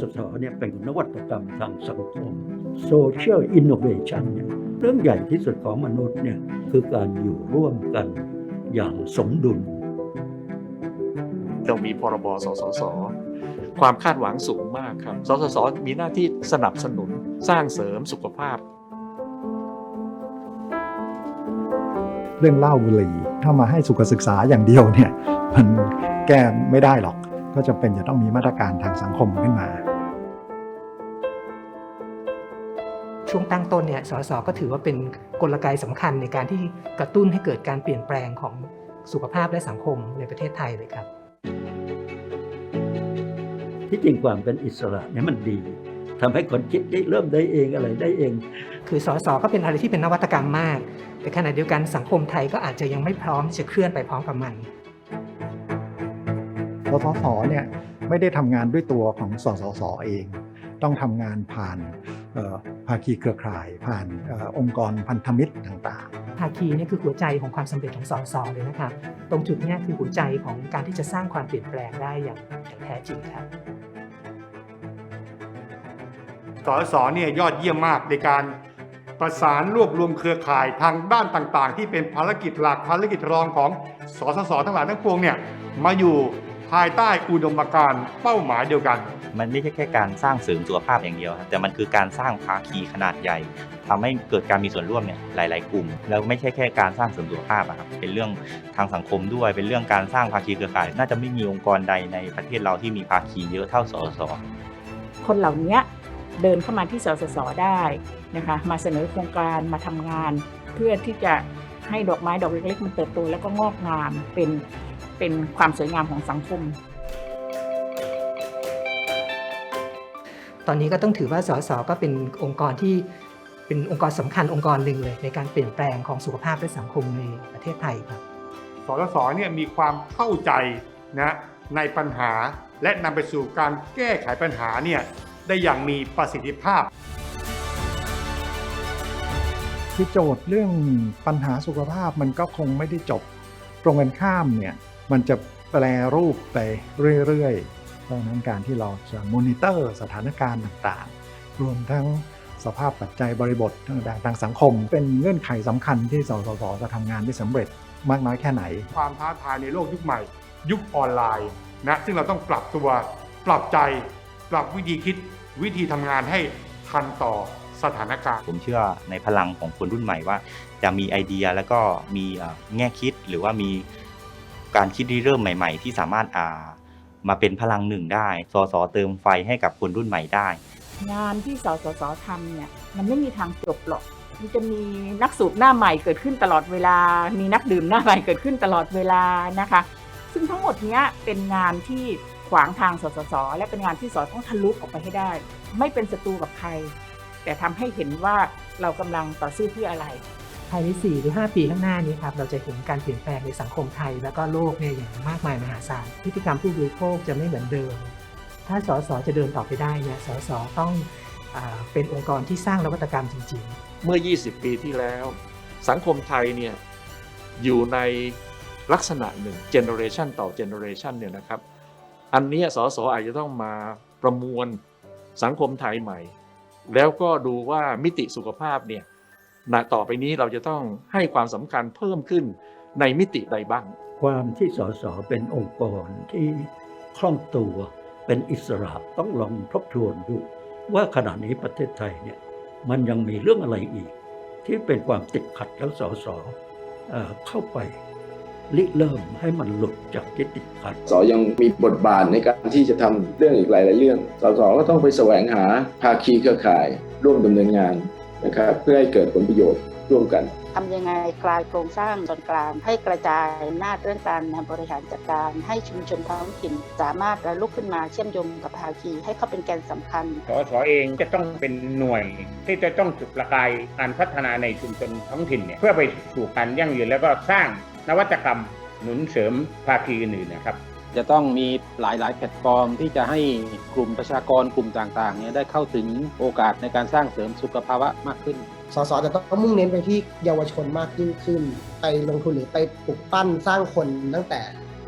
สสเนี่ยเป็นนวัตกรรมทางสังคม Social Innovation เนี่ยเรื่องใหญ่ที่สุดของมนุษย์เนี่ยคือการอยู่ร่วมกันอย่างสมดุล เรามีพรบสสส ความคาดหวังสูงมากครับ สสส มีหน้าที่สนับสนุนสร้างเสริมสุขภาพ เรื่องเหล้าบุหรี่ถ้ามาให้สุขศึกษาอย่างเดียวเนี่ยมันแก้ไม่ได้หรอก ก็จำเป็นจะต้องมีมาตรการทางสังคมขึ้นมา ช่วงตั้งต้นเนี่ยสสก็ถือว่าเป็นกลไกสำคัญในการที่กระตุ้นให้เกิดการเปลี่ยนแปลงของสุขภาพและสังคมในประเทศไทยเลยครับ ที่จริงความเป็นอิสระเนี่ยมันดีทำให้คนคิดได้เริ่มได้เองอะไรได้เอง คือสสก็เป็นอะไรที่เป็นนวัตกรรมมาก แต่ขณะเดียวกันสังคมไทยก็อาจจะยังไม่พร้อมที่จะเคลื่อนไปพร้อมกับมัน สสสเนี่ยไม่ได้ทำงานด้วยตัวของสสสเอง ต้องทำงานผ่านเอ่อภาคีเครือข่าย ผ่านเออองค์กรพันธมิตรต่างๆ ภาคีเนี่ยคือหัวใจของความสำเร็จของสสเลยนะครับตรงจุดเนี้คือหัวใจของการที่จะสร้างความเปลี่ยนแปลงได้อย่างอย่างแท้จริงครับสสเนี่ยยอดเยี่ยมมากในการประสานรวบรวมเครือข่ายทางด้านต่างๆ ที่เป็นภารกิจหลักภารกิจรองของสสสทั้งหลายทั้งปวงเนี่ยมาอยู่ ภายใต้อุดมการณ์เป้าหมายเดียวกัน มันไม่ใช่แค่การสร้างเสริมสุขภาพอย่างเดียวครับแต่มันคือการสร้างภาคีขนาดใหญ่ทำให้เกิดการมีส่วนร่วมเนี่ยหลาย ๆ กลุ่ม แล้วไม่ใช่แค่การสร้างเสริมสุขภาพอะครับเป็นเรื่องทางสังคมด้วย เป็นเรื่องการสร้างภาคีเครือข่าย น่าจะไม่มีองค์กรใดในประเทศเราที่มีภาคีเยอะเท่าสสคนเหล่านี้เดินเข้ามาที่สสสได้นะคะมาเสนอโครงการมาทำงาน เพื่อที่จะให้ดอกไม้ดอกเล็ก ๆ มันเติบโตแล้วก็งอกงามเป็น เป็นความสวยงามของสังคม ตอนนี้ก็ต้องถือว่าสสก็เป็นองค์กรที่เป็นองค์กรสำคัญองค์กรหนึ่งเลย ในการเปลี่ยนแปลงของสุขภาพและสังคมในประเทศไทยครับสสสเนี่ยมีความเข้าใจนะในปัญหาและนำไปสู่การแก้ไขปัญหาเนี่ยได้อย่างมีประสิทธิภาพคือโจทย์เรื่องปัญหาสุขภาพมันก็คงไม่ได้จบตรงกันข้ามเนี่ย มันจะแปลรูปไปเรื่อยๆเพราะฉะนั้นการที่เราจะมอนิเตอร์สถานการณ์ต่างๆ รวมทั้งสภาพปัจจัยบริบทต่างๆทางสังคม เป็นเงื่อนไขสำคัญที่สสสจะทำงานได้สำเร็จมากน้อยแค่ไหน ความท้าทายในโลกยุคใหม่ ยุคออนไลน์นะซึ่งเราต้องปรับตัวปรับใจ ปรับวิธีคิดวิธีทำงานให้ทันต่อสถานการณ์ ผมเชื่อในพลังของคนรุ่นใหม่ว่า จะมีไอเดียแล้วก็มีเอ่อแง่คิดหรือว่ามี การคิดที่เริ่มใหม่ ๆ ที่สามารถอ่ามาเป็นพลังหนึ่งได้ สสเติมไฟให้กับคนรุ่นใหม่ได้ งานที่สสสทำเนี่ยมันไม่มีทางจบหรอกมันจะมีนักสูบหน้าใหม่เกิดขึ้นตลอดเวลา มีนักดื่มหน้าใหม่เกิดขึ้นตลอดเวลานะคะ ซึ่งทั้งหมดเนี้ยเป็นงานที่ขวางทางสสส และเป็นงานที่สอต้องทะลุออกไปให้ได้ ไม่เป็นศัตรูกับใคร แต่ทำให้เห็นว่าเรากำลังต่อสู้เพื่ออะไร ภายใน 4 หรือ 5 ปีข้างหน้านี้ครับเราจะเห็นการเปลี่ยนแปลงในสังคมไทย แล้วก็โลกเนี่ยอย่างมากมายมหาศาลพฤติกรรมผู้บริโภคจะไม่เหมือนเดิม ถ้าสสจะเดินต่อไปได้เนี่ยสสต้องอเป็นองค์กรที่สร้างนวัตกรรมจริง ๆ เมื่อ 20 ปีที่แล้ว สังคมไทยเนี่ยอยู่ในลักษณะหนึ่ง generation ต่อ generation เนี่ยนะครับอันนี้สสอาจจะต้องมาประมวลสังคมไทยใหม่ แล้วก็ดูว่ามิติสุขภาพเนี่ย ณต่อไปนี้เราจะต้องให้ความสำคัญเพิ่มขึ้นในมิติใดบ้าง ความที่สสเป็นองค์กรที่คล่องตัวเป็นอิสระต้องลองทบทวนดูว่าขณะนี้ประเทศไทยเนี่ยมันยังมีเรื่องอะไรอีก ที่เป็นความติดขัดแล้วสสเอ่อเข้าไปริเริ่มให้มันหลุดจากที่ติดขัดสยังมีบทบาทในการที่จะทำเรื่องอีกหลาย ๆ เรื่องสสก็ต้องไปแสวงหาภาคีเครือข่าย ร่วมดำเนินงาน นะครับเพื่อให้เกิดผลประโยชน์ร่วมกันทำยังไงกลายโครงสร้างส่วนกลาง ให้กระจายอำนาจเรื่องการบริหารจัดการ ให้ชุมชนท้องถิ่น สามารถลุกขึ้นมาเชื่อมโยงกับภาคี ให้เขาเป็นแกนสำคัญสสเองจะต้องเป็นหน่วย ที่จะต้องจุดประกายการพัฒนาในชุมชนท้องถิ่นเนี่ยเพื่อไปสู่การยั่งยืนแล้วก็สร้างนวัตกรรมหนุนเสริมภาคีอื่นๆนะครับ จะต้องมีหลาย ๆ แพลตฟอร์ม ที่จะให้กลุ่มประชากรกลุ่มต่างๆเนี่ยได้เข้าถึงโอกาสในการสร้างเสริมสุขภาวะมากขึ้น สสจะต้องมุ่งเน้นไปที่เยาวชนมากยิ่งขึ้น ไปลงทุนหรือไปปลุกปั้นสร้างคนตั้งแต่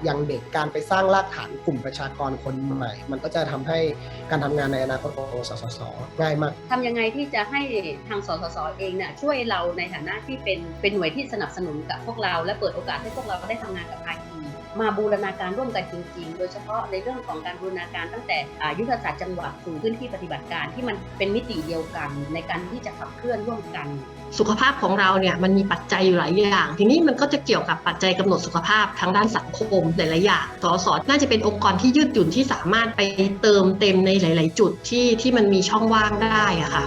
ยังเด็กการไปสร้างรากฐานกลุ่มประชากรคนใหม่ มันก็จะทำให้การทำงานในอนาคตของสสสง่ายมากทำยังไงที่จะให้ทางสสสเองเนี่ยช่วยเราในฐานะที่เป็นเป็นหน่วยที่สนับสนุนกับพวกเรา และเปิดโอกาสให้พวกเราได้ทำงานกับภาคี มาบูรณาการร่วมกันจริง ๆ โดยเฉพาะในเรื่องของการบูรณาการตั้งแต่ยุทธศาสตร์จังหวัดสู่พื้นที่ปฏิบัติการที่มันเป็นมิติเดียวกัน ในการที่จะขับเคลื่อนร่วมกัน สุขภาพของเราเนี่ยมันมีปัจจัยอยู่หลายอย่าง ทีนี้มันก็จะเกี่ยวกับปัจจัยกำหนดสุขภาพทางด้านสังคมหลายๆอย่างสสน่าจะเป็นองค์กรที่ยืดหยุ่นที่สามารถไปเติมเต็มในหลาย ๆ จุดที่ที่มันมีช่องว่างได้อะค่ะ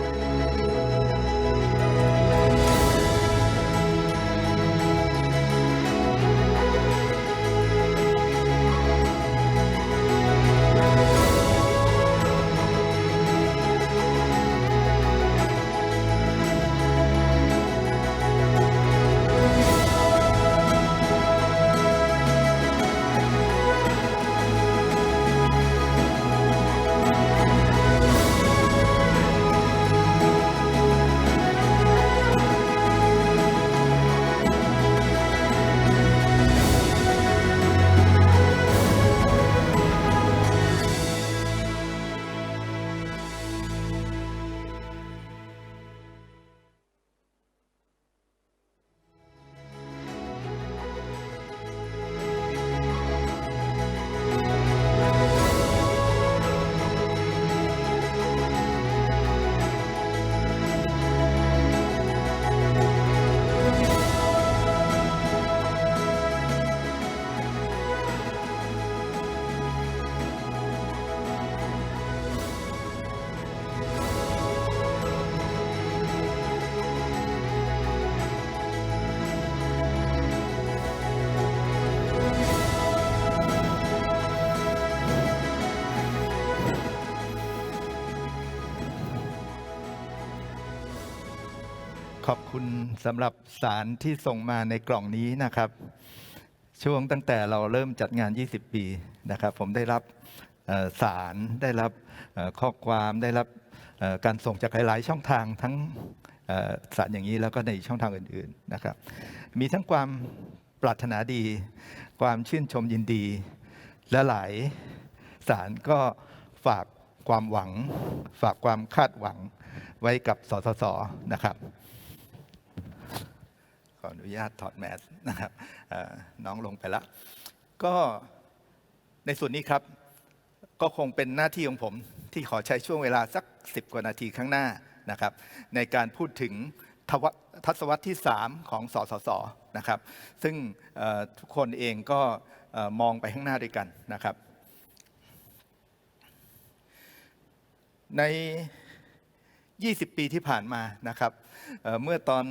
ขอบคุณสำหรับสารที่ส่งมาในกล่องนี้นะครับ ช่วงตั้งแต่เราเริ่มจัดงาน 20 ปีนะครับ ผมได้รับสารได้รับข้อความได้รับการส่งจากหลาย ๆ ช่องทางทั้งสารอย่างนี้แล้วก็ในช่องทางอื่น ๆ นะครับ มีทั้งความปรารถนาดี ความชื่นชมยินดี และหลายสารก็ฝากความหวัง ฝากความคาดหวังไว้กับสสสนะครับ ออนุญาตถอดแมสนะครับน้องลงไปแล้วก็ในส่วนนี้ครับ ก็คงเป็นหน้าที่ของผมที่ขอใช้ช่วงเวลาสัก 10 กว่านาทีข้างหน้านะครับ ในการพูดถึงทวทศวรรษที่ 3 ของสสสนะครับ ซึ่งทุกคนเองก็มองไปข้างหน้าด้วยกันนะครับ ใน 20 ปีที่ผ่านมานะครับเมื่อตอน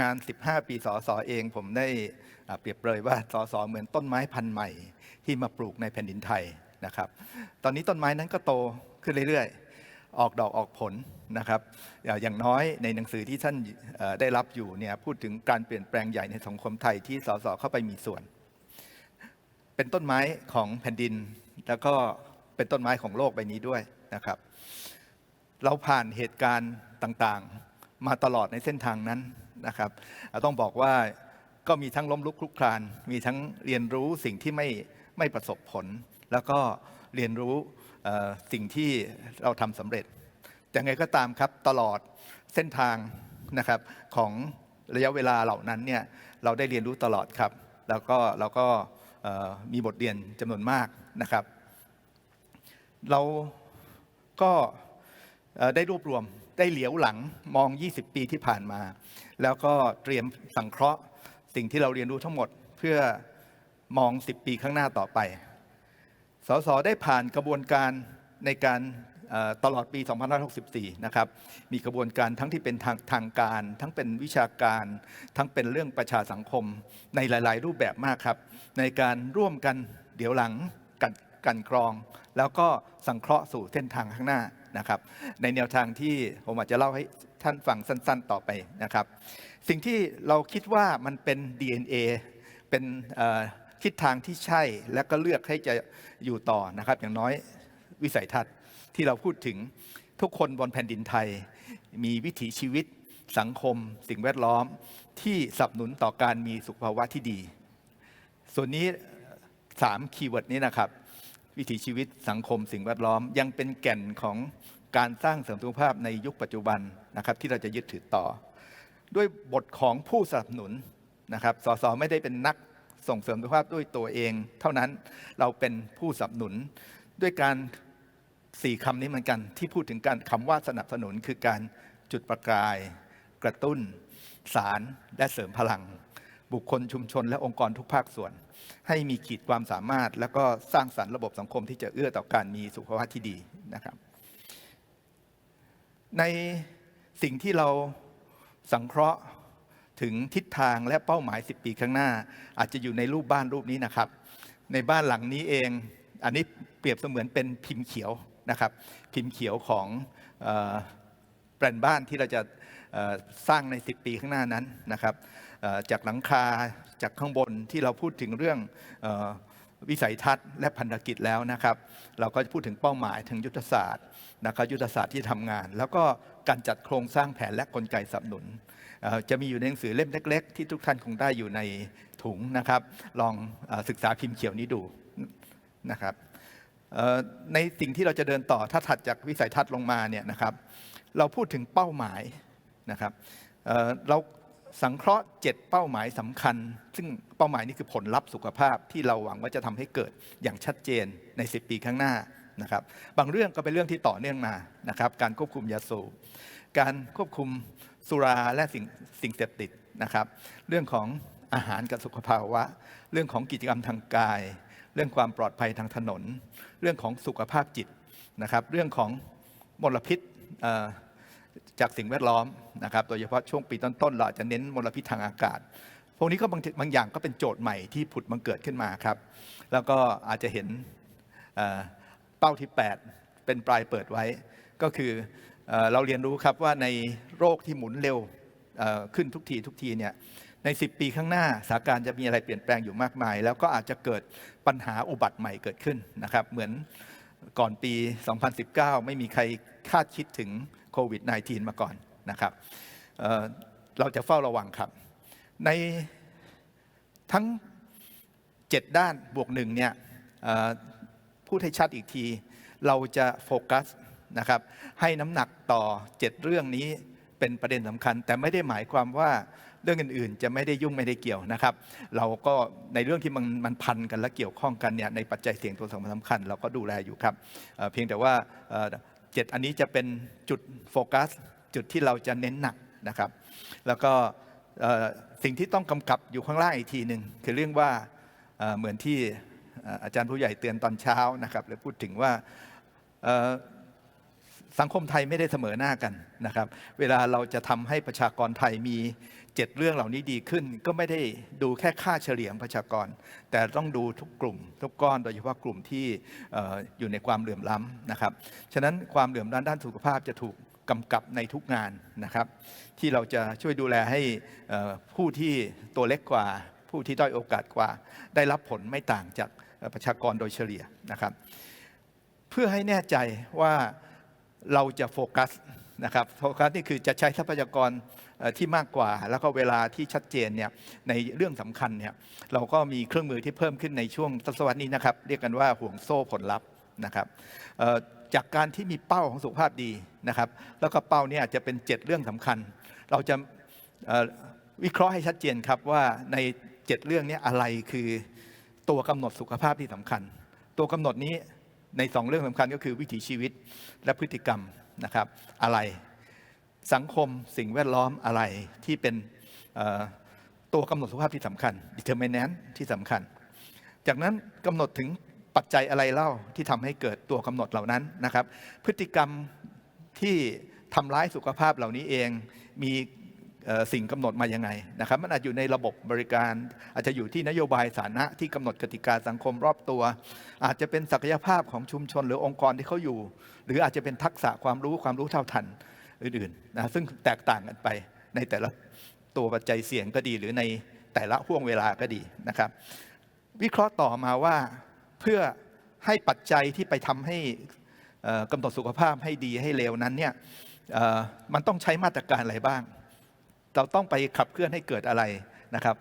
งาน 15 ปีสอสอเองผมได้เปรียบเปรยว่าสอสอเหมือนต้นไม้พันธุ์ใหม่ ที่มาปลูกในแผ่นดินไทยนะครับ ตอนนี้ต้นไม้นั้นก็โตขึ้นเรื่อยๆ ออกดอกออกผลนะครับ อย่างน้อยในหนังสือที่ท่านได้รับอยู่เนี่ยพูดถึงการเปลี่ยนแปลงใหญ่ในสังคมไทยที่สสเข้าไปมีส่วน เป็นต้นไม้ของแผ่นดิน แล้วก็เป็นต้นไม้ของโลกใบนี้ด้วยนะครับ เราผ่านเหตุการณ์ต่างๆ มาตลอดในเส้นทางนั้น นะครับ ต้องบอกว่าก็มีทั้งล้มลุกคลุกคลาน มีทั้งเรียนรู้สิ่งที่ไม่ไม่ประสบผล แล้วก็เรียนรู้สิ่งที่เราทำสำเร็จแต่ไงก็ตามครับตลอดเส้นทางนะครับของระยะเวลาเหล่านั้นเนี่ยเราได้เรียนรู้ตลอดครับ แล้วก็เราก็มีบทเรียนจำนวนมากนะครับ เราก็ได้รวบรวมได้เหลียวหลังมอง 20 ปีที่ผ่านมา แล้วก็เตรียมสังเคราะห์สิ่งที่เราเรียนรู้ทั้งหมดเพื่อมอง 10 ปีข้างหน้าต่อไป สสได้ผ่านกระบวนการในการตลอดปี 2564 นะครับ มีกระบวนการทั้งที่เป็นทางทางการ ทั้งเป็นวิชาการ ทั้งเป็นเรื่องประชาสังคมในหลาย ๆ รูปแบบมากครับ ในการร่วมกันเดี๋ยวหลังกันกันกรอง แล้วก็สังเคราะห์สู่เส้นทางข้างหน้า นะครับ ในแนวทางที่ผมอาจจะเล่าให้ท่านฟังสั้น ๆ ต่อไปนะครับ สิ่งที่เราคิดว่ามันเป็น DNA เป็นเอ่อทิศทางที่ใช่และก็เลือกให้จะอยู่ต่อนะครับ อย่างน้อยวิสัยทัศน์ที่เราพูดถึงทุกคนบนแผ่นดินไทย มีวิถีชีวิตสังคม สิ่งแวดล้อมที่สนับสนุนต่อการมีสุขภาวะที่ดี ส่วนนี้สามคีย์เวิร์ดนี้นะครับ วิถีชีวิตสังคมสิ่งแวดล้อม ยังเป็นแก่นของการสร้างเสริมสุขภาพในยุคปัจจุบันนะครับที่เราจะยึดถือต่อ ด้วยบทของผู้สนับสนุนนะครับสสไม่ได้เป็นนักส่งเสริมสุขภาพด้วยตัวเอง เท่านั้นเราเป็นผู้สนับสนุน ด้วยการสี่คำนี้เหมือนกันที่พูดถึงการคำว่าสนับสนุนคือการจุดประกาย กระตุ้น สารและเสริมพลัง บุคคลชุมชนและองค์กรทุกภาคส่วน ให้มีขีดความสามารถ แล้วก็สร้างสรรค์ระบบสังคมที่จะเอื้อต่อการมีสุขภาพที่ดีนะครับ ในสิ่งที่เราสังเคราะห์ถึงทิศทางและเป้าหมาย 10 ปีข้างหน้า อาจจะอยู่ในรูปบ้านรูปนี้นะครับ ในบ้านหลังนี้เอง อันนี้เปรียบเสมือนเป็นพิมพ์เขียวนะครับ พิมพ์เขียวของ แปลนบ้านที่เราจะสร้างใน 10 ปีข้างหน้านั้นนะครับจากหลังคาจากข้างบนที่เราพูดถึงเรื่องวิสัยทัศน์และพันธกิจแล้วนะครับ เราก็จะพูดถึงเป้าหมายทางยุทธศาสตร์นะครับยุทธศาสตร์ที่ทำงาน แล้วก็การจัดโครงสร้างแผนและกลไกสนับสนุน จะมีอยู่ในหนังสือเล่มเล็ก ๆ ที่ทุกท่านคงได้อยู่ในถุงนะครับ ลองอศึกษาพิมพ์เขียวนี้ดูนะครับในสิ่งที่เราจะเดินต่อถ้าถัดจากวิสัยทัศน์ลงมาเนี่ยนะครับ เราพูดถึงเป้าหมายนะครับเเราสังเคราะห์ 7 เป้าหมายสำคัญ ซึ่งเป้าหมายนี้คือผลลัพธ์สุขภาพที่เราหวังว่าจะทำให้เกิดอย่างชัดเจนใน 10 ปีข้างหน้านะครับ บางเรื่องก็เป็นเรื่องที่ต่อเนื่องมานะครับ การควบคุมยาสูบการควบคุมสุราและสิ่งสิ่งเสพติดนะครับ เรื่องของอาหารกับสุขภาวะ เรื่องของกิจกรรมทางกาย เรื่องความปลอดภัยทางถนน เรื่องของสุขภาพจิตนะครับ เรื่องของมลพิษ จากสิ่งแวดล้อมนะครับ โดยเฉพาะช่วงปีต้นๆเราจะเน้นมลพิษทางอากาศ พวกนี้ก็บางบางอย่างก็เป็นโจทย์ใหม่ที่ผุดบังเกิดขึ้นมาครับ แล้วก็อาจจะเห็นเเป้าที่ 8 เป็นปลายเปิดไว้ ก็คือเอเราเรียนรู้ครับว่าในโรคที่หมุนเร็วขึ้นทุกทีทุกทีเนี่ยใน 10 ปีข้างหน้าสถานการณ์จะมีอะไรเปลี่ยนแปลงอยู่มากมาย แล้วก็อาจจะเกิดปัญหาอุบัติใหม่เกิดขึ้นนะครับ เหมือนก่อนปี 2019 ไม่มีใครคาดคิดถึง โควิด -19 มาก่อนนะครับเเราจะเฝ้าระวังครับ ในทั้ง 7 ด้านบวกหนึ่งเนี่ยพูดให้ชัดอีกที เราจะโฟกัสนะครับให้น้ำหนักต่อ 7 เรื่องนี้เป็นประเด็นสำคัญ แต่ไม่ได้หมายความว่าเรื่องอื่นๆ จะไม่ได้ยุ่งไม่ได้เกี่ยวนะครับ เราก็ในเรื่องที่มันมันพันกันและเกี่ยวข้องกันเนี่ยในปัจจัยเสี่ยงตัวสำคัญสำคัญเราก็ดูแลอยู่ครับเพียงแต่ว่า เจ็ดอันนี้จะเป็นจุดโฟกัส จุดที่เราจะเน้นหนักนะครับ แล้วก็สิ่งที่ต้องกำกับอยู่ข้างล่างอีกทีหนึ่งคือเรื่องว่าเหมือนที่อาจารย์ผู้ใหญ่เตือนตอนเช้านะครับหรือพูดถึงว่าสังคมไทยไม่ได้เสมอหน้ากันนะครับ เวลาเราจะทำให้ประชากรไทยมี เจ็ดเรื่องเหล่านี้ดีขึ้น ก็ไม่ได้ดูแค่ค่าเฉลี่ยงประชากร แต่ต้องดูทุกกลุ่ม ทุกก้อนโดยเฉพาะกลุ่มที่อยู่ในความเหลื่อมล้ำนะครับฉะนั้นความเหลื่อมล้ำด้านสุขภาพจะถูกกำกับในทุกงานนะครับ ที่เราจะช่วยดูแลให้ผู้ที่ตัวเล็กกว่า ผู้ที่ด้อยโอกาสกว่า ได้รับผลไม่ต่างจากประชากรโดยเฉลี่ยนะครับ เพื่อให้แน่ใจว่าเราจะโฟกัสนะครับโฟกัสนี่คือจะใช้ทรัพยากร ที่มากกว่า แล้วก็เวลาที่ชัดเจนเนี่ยในเรื่องสำคัญเนี่ยเราก็มีเครื่องมือที่เพิ่มขึ้นในช่วงทศวรรษนี้นะครับ เรียกกันว่าห่วงโซ่ผลลัพธ์นะครับจากการที่มีเป้าของสุขภาพดีนะครับ แล้วก็เป้าเนี้อาจะเป็น 7 เรื่องสำคัญ เราจะวิเคราะห์ให้ชัดเจนครับว่าใน7เรื่องนี้อะไรคือตัวกำหนดสุขภาพที่สำคัญ ตัวกำหนดนี้ในสองเรื่องสำคัญก็คือวิถีชีวิตและพฤติกรรมนะครับ อะไร สังคมสิ่งแวดล้อมอะไรที่เป็นตัวกำหนดสุขภาพที่สำคัญ determinant ที่สำคัญ จากนั้นกำหนดถึงปัจจัยอะไรเล่าที่ทำให้เกิดตัวกำหนดเหล่านั้นนะครับ พฤติกรรมที่ทำร้ายสุขภาพเหล่านี้เองมีสิ่งกำหนดมายังไงนะครับมันอาจอยู่ในระบบบริการ อาจจะอยู่ที่นโยบายสาธารณะที่กำหนดกติกาสังคมรอบตัว อาจจะเป็นศักยภาพของชุมชนหรือองค์กรที่เขาอยู่ หรืออาจจะเป็นทักษะความรู้ความรู้เท่าทัน อื่นๆนะซึ่งแตกต่างกันไปในแต่ละตัวปัจจัยเสี่ยงก็ดี หรือในแต่ละห่วงเวลาก็ดีนะครับ วิเคราะห์ต่อมาว่าเพื่อให้ปัจจัยที่ไปทำให้เอ่อกำหนดสุขภาพให้ดีให้เลวนั้นเนี่ยมันต้องใช้มาตรการอะไรบ้าง เราต้องไปขับเคลื่อนให้เกิดอะไรนะครับ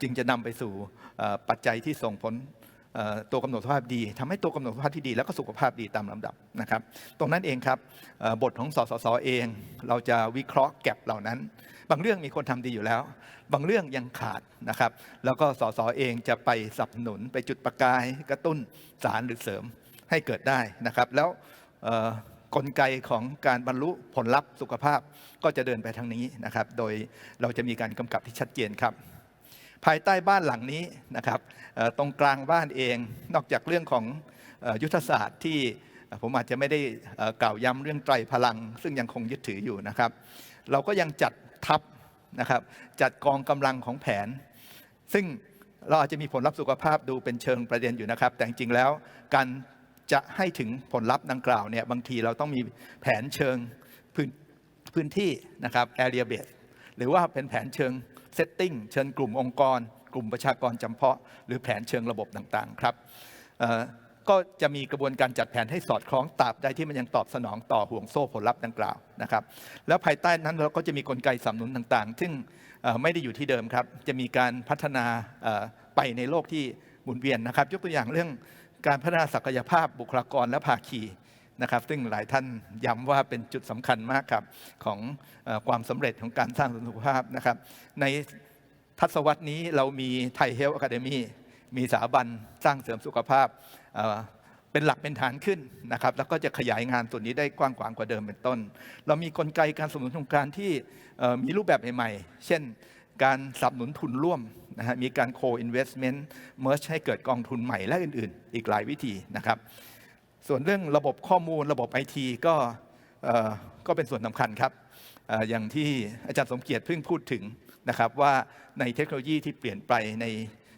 จึงจะนำไปสู่ปัจจัยที่ส่งผล ตัวกำหนดสุขภาพดีทำให้ตัวกำหนดสุขภาพที่ดีแล้วก็สุขภาพดีตามลำดับนะครับ ตรงนั้นเองครับบทของสสสเอง เราจะวิเคราะห์แก็บเหล่านั้น บางเรื่องมีคนทำดีอยู่แล้ว บางเรื่องยังขาดนะครับ แล้วก็สสเองจะไปสนับสนุนไปจุดประกายกระตุ้นสารหรือเสริมให้เกิดได้นะครับ แล้วกลไกของการบรรลุผลลัพธ์สุขภาพก็จะเดินไปทางนี้นะครับ โดยเราจะมีการกำกับที่ชัดเจนครับ ภายใต้บ้านหลังนี้นะครับตรงกลางบ้านเอง นอกจากเรื่องของยุทธศาสตร์ที่ผมอาจจะไม่ได้กล่าวย้ำเรื่องไตรพลัง ซึ่งยังคงยึดถืออยู่นะครับ เราก็ยังจัดทัพนะครับ จัดกองกำลังของแผน ซึ่งเราอาจจะมีผลลัพธ์สุขภาพดูเป็นเชิงประเด็นอยู่นะครับ แต่จริงๆแล้วการจะให้ถึงผลลัพธ์ดังกล่าวเนี่ยบางทีเราต้องมีแผนเชิงพื้นพื้นที่นะครับ area base หรือว่าเป็นแผนเชิง setting เชิงกลุ่มองค์กร กลุ่มประชากรจำเพาะ หรือแผนเชิงระบบต่างๆครับก็จะมีกระบวนการจัดแผนให้สอดคล้องตราบใดที่มันยังตอบสนองต่อห่วงโซ่ผลลัพธ์ดังกล่าวนะครับ แล้วภายใต้นั้นเราก็จะมีกลไกสนับสนุนต่างๆ ซึ่งไม่ได้อยู่ที่เดิมครับ จะมีการพัฒนาไปในโลกที่หมุนเวียนนะครับ ยกตัวอย่างเรื่องการพัฒนาศักยภาพบุคลากรและภาคี นะครับ ซึ่งหลายท่านย้ำว่าเป็นจุดสำคัญมากครับของอความสำเร็จของการสร้างสุขภาพนะครับ ในทศวรรษนี้เรามีไทยเฮลท์อะคาเดมีมีสถาบันสร้างเสริมสุขภาพเป็นหลักเป็นฐานขึ้นนะครับ แล้วก็จะขยายงานส่วนนี้ได้กว้างขวางกว่าเดิมเป็นต้น เรามีกลไกการสนับสนุนโครงการที่มีรูปแบบใหม่ๆ เช่นการสนับสนุนทุนร่วมนะฮะมีการ co-investment merge ให้เกิดกองทุนใหม่และอื่นๆ อีกหลายวิธีนะครับ ส่วนเรื่องระบบข้อมูลระบบไอทีก็ก็เป็นส่วนสำคัญครับเอ่ออย่างที่อาจารย์สมเกียรติเพิ่งพูดถึงนะครับว่าในเทคโนโลยีที่เปลี่ยนไปใน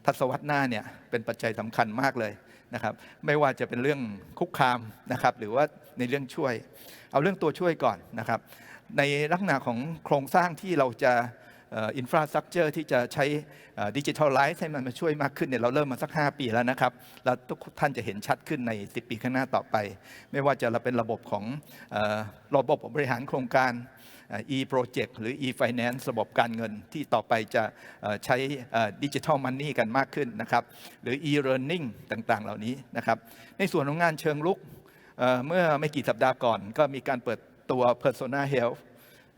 ทศวรรษหน้าเนี่ยเป็นปัจจัยสำคัญมากเลยนะครับไม่ว่าจะเป็นเรื่องคุกคามนะครับหรือว่าในเรื่องช่วย เอาเรื่องตัวช่วยก่อนนะครับในลักษณะของโครงสร้างที่เราจะ อินฟราสตรักเจอร์ที่จะใช้ดิจิทัลไลซ์ให้มันมาช่วยมากขึ้นเนี่ยเราเริ่มมาสัก 5 ปีแล้วนะครับ แล้วทุกท่านจะเห็นชัดขึ้นใน 10 ปีข้างหน้าต่อไป ไม่ว่าจะเราเป็นระบบของอระบบบริหารโครงการ e-project หรือ e-finance ระบบการเงินที่ต่อไปจะใช้ดิจิทัลมันนี่กันมากขึ้นนะครับ หรือ e-learning ต่างๆ เหล่านี้นะครับ ในส่วนของงานเชิงลุกเเมื่อไม่กี่สัปดาห์ก่อน ก็มีการเปิดตัว persona health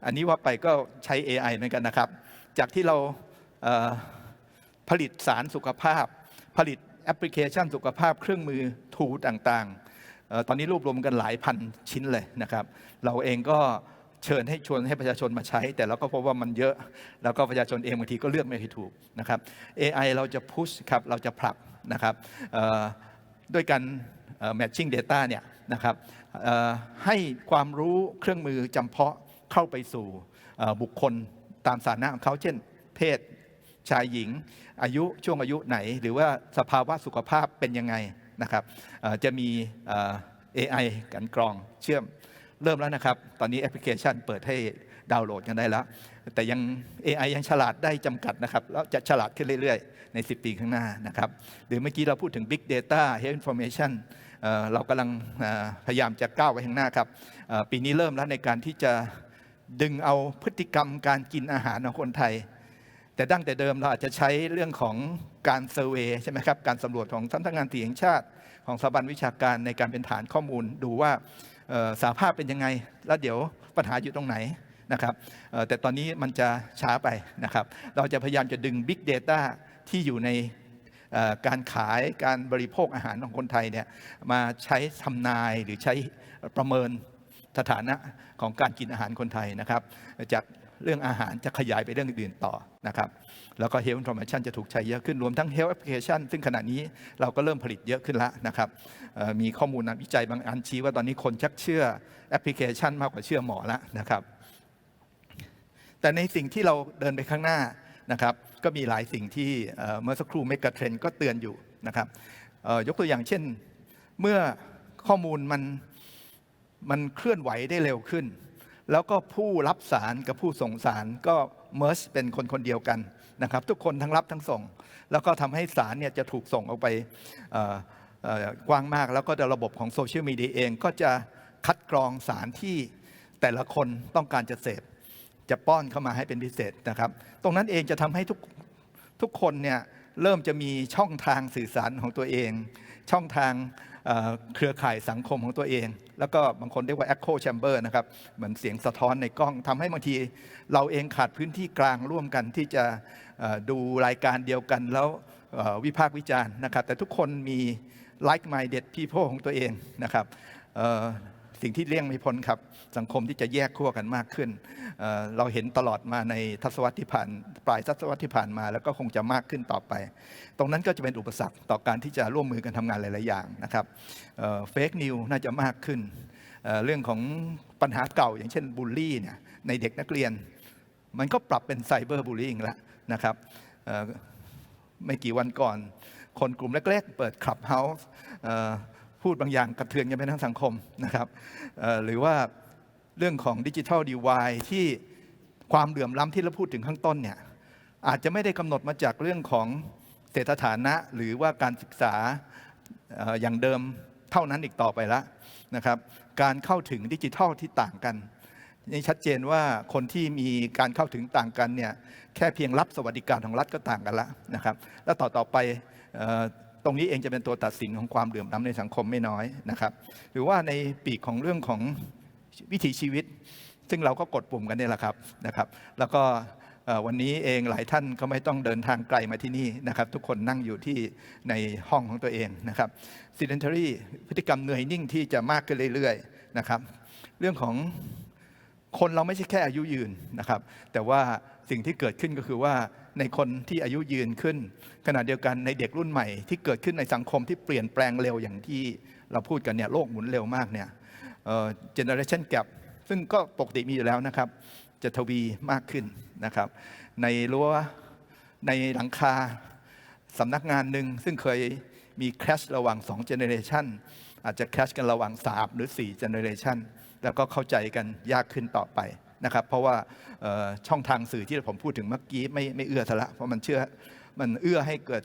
อันนี้ว่าไปก็ใช้ AI เหมือนกันนะครับ จากที่เราเผลิตสารสุขภาพ ผลิตแอปพลิเคชันสุขภาพเครื่องมือทูต่างๆ ตอนนี้รวบรวมกันหลายพันชิ้นเลยนะครับ เราเองก็เชิญให้ชวนให้ประชาชนมาใช้ แต่เราก็พบว่ามันเยอะ แล้วก็ประชาชนเองบางทีก็เลือกไม่ค่อยถูกนะครับ AI เราจะพุชครับเราจะผลักนะครับด้วยการ matching data เนี่ยนะครับให้ความรู้เครื่องมือจำเพาะเข้าไปสู่บุคคล ตามสถานะของเขาเช่น เพศชายหญิง อายุช่วงอายุไหน หรือว่าสภาวะสุขภาพเป็นยังไงนะครับจะมีเอ่อ AI กันกรองเชื่อมเริ่มแล้วนะครับ ตอนนี้แอปพลิเคชันเปิดให้ดาวน์โหลดกันได้แล้ว แต่ยัง AI ยังฉลาดได้จำกัดนะครับ แล้วจะฉลาดขึ้นเรื่อยๆ ใน 10 ปีข้างหน้านะครับ หรือเมื่อกี้เราพูดถึง Big Data Health Information เอ่อเรากำลังพยายามจะก้าวไปข้างหน้าครับ ปีนี้เริ่มแล้วในการที่จะ ดึงเอาพฤติกรรมการกินอาหารของคนไทย แต่ดั้งแต่เดิมเราอาจจะใช้เรื่องของการเซอร์เวยใช่ไหมครับ การสำรวจของสำนักงานตีแห่งชาติ ของสถาบันวิชาการในการเป็นฐานข้อมูล ดูว่าสาภาพเป็นยังไง แล้วเดี๋ยวปัญหาอยู่ตรงไหนนะครับแต่ตอนนี้มันจะช้าไปนะครับ เราจะพยายามจะดึง Big Data ที่อยู่ในการขายการบริโภคอาหารของคนไทยเนี่ยมาใช้ทำนายหรือใช้ประเมิน สถานะของการกินอาหารคนไทยนะครับ จากเรื่องอาหารจะขยายไปเรื่องอื่นต่อนะครับ แล้วก็ Health Information จะถูกใช้เยอะขึ้น รวมทั้ง Health Application ซึ่งขณะนี้เราก็เริ่มผลิตเยอะขึ้นแล้วนะครับ มีข้อมูลนักวิจัยบางอันชี้ว่าตอนนี้คนชักเชื่อแอปพลิเคชันมากกว่าเชื่อหมอแล้วนะครับ แต่ในสิ่งที่เราเดินไปข้างหน้านะครับ ก็มีหลายสิ่งที่เมื่อสักครู่เมกะเทรนก็เตือนอยู่นะครับยกตัวอย่างเช่น เมื่อข้อมูลมัน มันเคลื่อนไหวได้เร็วขึ้น แล้วก็ผู้รับสารกับผู้ส่งสารก็เมิร์ชเป็นคนคนเดียวกันนะครับ ทุกคนทั้งรับทั้งส่ง แล้วก็ทำให้สารเนี่ยจะถูกส่งออกไปกว้างมาก แล้วก็ระบบของโซเชียลมีเดียเองก็จะคัดกรองสารที่แต่ละคนต้องการจะเสพจะป้อนเข้ามาให้เป็นพิเศษนะครับ ตรงนั้นเองจะทำให้ทุกทุกคนเนี่ยเริ่มจะมีช่องทางสื่อสารของตัวเอง ช่องทาง เครือข่ายสังคมของตัวเอง แล้วก็บางคนเรียกว่า echo chamber นะครับ เหมือนเสียงสะท้อนในกล้องทำให้บางที เราเองขาดพื้นที่กลางร่วมกันที่จะดูรายการเดียวกันแล้ววิพากษ์วิจารณ์นะครับ แต่ทุกคนมี like minded people ของตัวเองนะครับ สิ่งที่เลี่ยงไม่พ้นครับ สังคมที่จะแยกขั้วกันมากขึ้นเเราเห็นตลอดมาในทศวรรษที่ผ่านปลายทศวรรษที่ผ่านมา แล้วก็คงจะมากขึ้นต่อไป ตรงนั้นก็จะเป็นอุปสรรคต่อการที่จะร่วมมือกันทำงานหลาย ๆ อย่างนะครับเฟกนิวน่าจะมากขึ้นเเรื่องของปัญหาเก่าอย่างเช่นบูลลี่เนี่ยในเด็กนักเรียน มันก็ปรับเป็นไซเบอร์บูลลี่แล้วนะครับไม่กี่วันก่อน คนกลุ่มเล็ก ๆ เปิดคลับเฮาส์ พูดบางอย่างกระเทือนกันไปทั้งสังคมนะครับหรือว่าเรื่องของดิจิทัลดีวายที่ความเหลื่อมล้ำที่เราพูดถึงข้างต้นเนี่ยอาจจะไม่ได้กำหนดมาจากเรื่องของเศรษฐฐานะ หรือว่าการศึกษาอย่างเดิมเท่านั้นอีกต่อไปแล้วนะครับการเข้าถึงดิจิทัลที่ต่างกันนี่ชัดเจนว่าคนที่มีการเข้าถึงต่างกันเนี่ยแค่เพียงรับสวัสดิการของรัฐก็ต่างกันแล้วนะครับ แล้วต่อต่อไปอ ตรงนี้เองจะเป็นตัวตัดสินของความเหลื่อมล้ำในสังคมไม่น้อยนะครับ หรือว่าในปีกของเรื่องของวิถีชีวิต ซึ่งเราก็กดปุ่มกันนี่แหละครับนะครับ แล้วก็วันนี้เองหลายท่านก็ไม่ต้องเดินทางไกลมาที่นี่นะครับ ทุกคนนั่งอยู่ที่ในห้องของตัวเองนะครับ sedentary พฤติกรรมเหนื่อยนิ่งที่จะมากขึ้นเรื่อยๆนะครับ เรื่องของคนเราไม่ใช่แค่อายุยืนนะครับ แต่ว่าสิ่งที่เกิดขึ้นก็คือว่า ในคนที่อายุยืนขึ้น ขณะเดียวกันในเด็กรุ่นใหม่ที่เกิดขึ้นในสังคมที่เปลี่ยนแปลงเร็วอย่างที่เราพูดกันเนี่ยโลกหมุนเร็วมากเนี่ยเจเนอเรชันแก p ซึ่งก็ปกติมีอยู่แล้วนะครับ จะทวีมากขึ้นนะครับ ในรั้วในหลังคาสำนักงานหนึ่งซึ่งเคยมีแคชระหว่าง2 generation อาจจะแคชกันระหว่าง 3 หรือ4 generation แล้วก็เข้าใจกันยากขึ้นต่อไป นะครับ เพราะว่าช่องทางสื่อที่ผมพูดถึงเมื่อกี้ไม่ไม่เอื้อซะละเพราะมันเชื่อมันเอื้อให้เกิด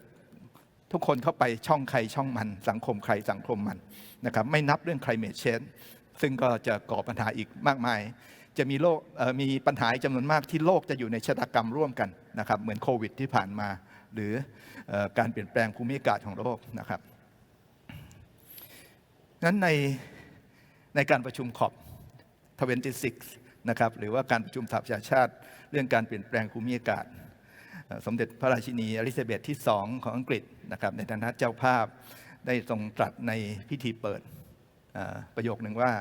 ทุกคนเข้าไปช่องใครช่องมัน สังคมใครสังคมมันนะครับไม่นับเรื่อง climate change ซึ่งก็จะก่อปัญหาอีกมากมาย จะมีโลกมีปัญหาจำนวนมากที่โลกจะอยู่ในชะตากรรมร่วมกันนะครับ เหมือนโควิดที่ผ่านมา หรืออการเปลี่ยนแปลงภูมิอากาศของโลกนะครับนั้นในในการประชุมขอบ 26 นะครับหรือว่าการประชุมสหประชาชาติ เรื่องการเปลี่ยนแปลงภูมิอากาศ สมเด็จพระราชินีอลิซาเบธที่สองของอังกฤษนะครับในฐานะเจ้าภาพได้ทรงตรัสในพิธีเปิดประโยคหนึ่งว่า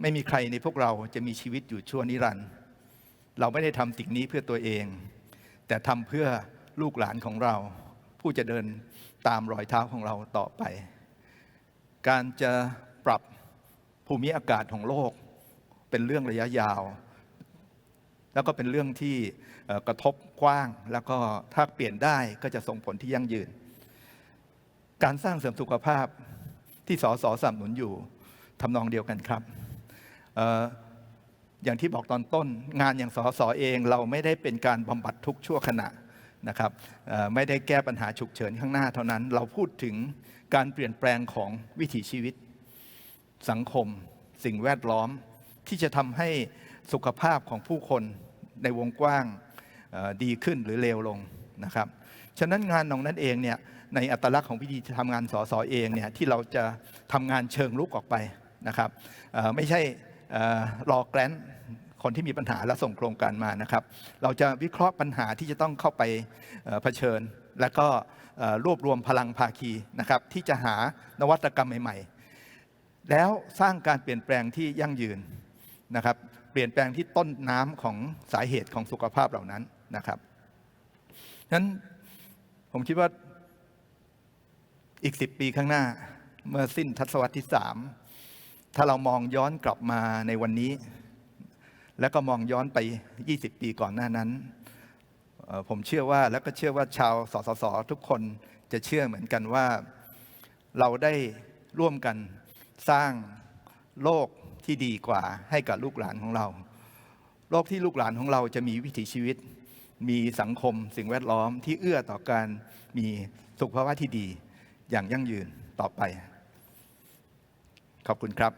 ไม่มีใครในพวกเราจะมีชีวิตอยู่ชั่วนิรันดร์เราไม่ได้ทำสิ่งนี้เพื่อตัวเอง แต่ทำเพื่อลูกหลานของเรา ผู้จะเดินตามรอยเท้าของเราต่อไป การจะปรับภูมิอากาศของโลก เป็นเรื่องระยะยาว แล้วก็เป็นเรื่องที่กระทบกว้าง แล้วก็ถ้าเปลี่ยนได้ก็จะส่งผลที่ยั่งยืน การสร้างเสริมสุขภาพที่สสสนับสนุนอยู่ทำนองเดียวกันครับอย่างที่บอกตอนต้น งานอย่างสสเองเราไม่ได้เป็นการบำบัดทุกชั่วขณะนะครับไม่ได้แก้ปัญหาฉุกเฉินข้างหน้าเท่านั้น เราพูดถึงการเปลี่ยนแปลงของวิถีชีวิต สังคม สิ่งแวดล้อม ที่จะทำให้สุขภาพของผู้คนในวงกว้างดีขึ้นหรือเลวลงนะครับ ฉะนั้นงานของนั้นเองเนี่ยในอัตลักษณ์ของวิธีทำงานสสเองเนี่ยที่เราจะทำงานเชิงลุกออกไปนะครับไม่ใช่รอแกลนคนที่มีปัญหาแล้วส่งโครงการมานะครับ เราจะวิเคราะห์ปัญหาที่จะต้องเข้าไปเผชิญ และก็รวบรวมพลังภาคีนะครับที่จะหานวัตกรรมใหม่ ๆ แล้วสร้างการเปลี่ยนแปลงที่ยั่งยืน นะครับ เปลี่ยนแปลงที่ต้นน้ำของสาเหตุของสุขภาพเหล่านั้นนะครับนั้นผมคิดว่าอีกสิบปีข้างหน้า เมื่อสิ้นทศวรรษที่สามถ้าเรามองย้อนกลับมาในวันนี้ แล้วก็มองย้อนไป 20 ปีก่อนหน้านั้น ผมเชื่อว่าแล้วก็เชื่อว่าชาวสสสทุกคนจะเชื่อเหมือนกันว่า เราได้ร่วมกันสร้างโลก ที่ดีกว่าให้กับลูกหลานของเรา โลกที่ลูกหลานของเราจะมีวิถีชีวิต มีสังคมสิ่งแวดล้อมที่เอื้อต่อการมีสุขภาวะที่ดีอย่างยั่งยืนต่อไป ขอบคุณครับ